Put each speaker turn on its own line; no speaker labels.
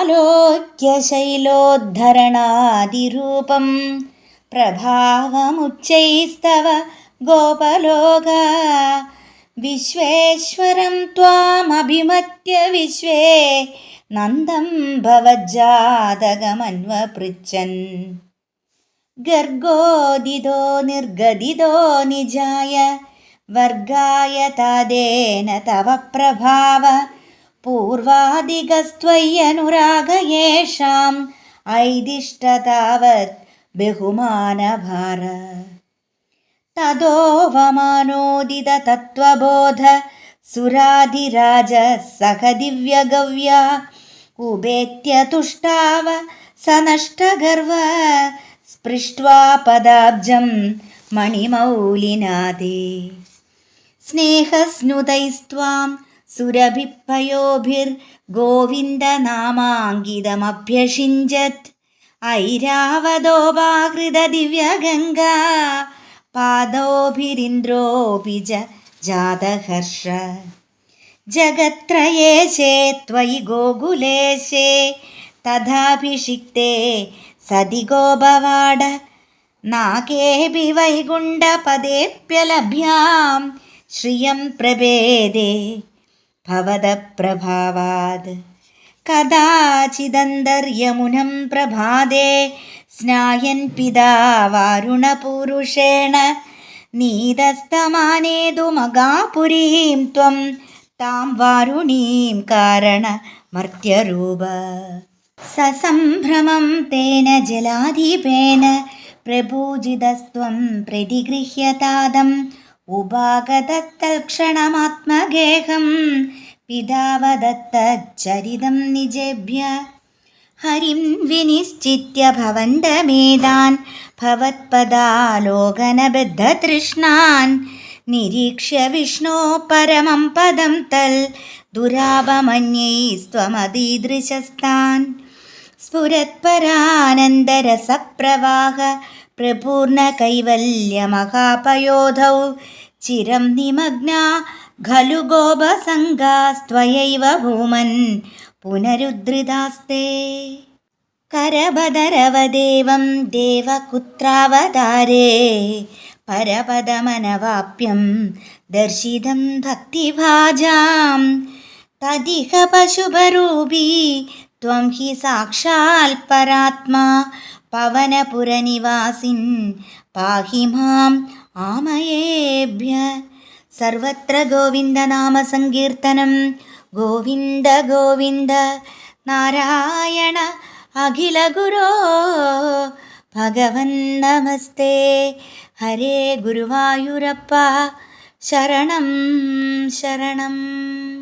त्वालोक्यशैलोद्धरणादिरूपं प्रभावमुच्चैस्तव गोपलोगा विश्वेश्वरं त्वामभिमत्य विश्वे नन्दं भवज्जातकमन्वपृच्छन् गर्गोदितो निर्गदितो निजाय वर्गाय तादेन तव प्रभाव पूर्वादिगस्त्वय्यनुराग येषाम् ऐदिष्ट तावत् बहुमानभार। ततोऽवमानोदिततत्त्वबोध सुराधिराजः सह दिव्यगव्या उपेत्य तुष्टाव स नष्टगर्व स्पृष्ट्वा पदाब्जं मणिमौलिनादे। स्नेहस्नुतैस्त्वां सुरभिपयोभिर्गोविन्दनामाङ्गितमभ्यषिञ्जत् ऐरावदोपाकृतदिव्यगङ्गा पादोभिरिन्द्रोऽपि च जातहर्ष जगत्त्रयेशे त्वयि गोकुलेशे तथाभिषिक्ते सदि गोपवाड नाकेऽपि वैकुण्ठपदेऽप्यलभ्यां श्रियं प्रभेदे भवदप्रभावात् कदाचिदन्तर्यमुनं प्रभादे स्नायन् पिता वारुणपूरुषेण नीतस्तमानेतुमगापुरीं त्वं तां वारुणीं कारणमर्त्यरूप ससम्भ्रमं तेन जलाधिपेन प्रपूजितस्त्वं प्रतिगृह्यतादम् उपागतत्तल्क्षणमात्मगेहं पिता वदत्तच्चरितं निजेभ्य हरिं विनिश्चित्य भवन्तमेदान् भवत्पदालोकनबद्धतृष्णान् निरीक्ष्य विष्णो परमं पदं तल् दुरापमन्यैस्त्वमदीदृशस्तान् स्फुरत्परानन्दरसप्रवाह प्रपूर्णकैवल्यमहापयोधौ चिरं निमग्ना खलु गोपसङ्गास्त्वयैव भूमन् पुनरुद्धृतास्ते करबदरवदेवं देवकुत्रावतारे परपदमनवाप्यं दर्शितं भक्तिभाजां। तदिह पशुपरूपी त्वं हि साक्षाल्परात्मा पवनपुरनिवासिन् पाहि माम् आमयेभ्य सर्वत्र गोविन्दनामसङ्कीर्तनं गोविन्द गोविन्द नारायण अखिलगुरो भगवन्नमस्ते हरे गुरुवायुरप्पा। शरणं शरणम्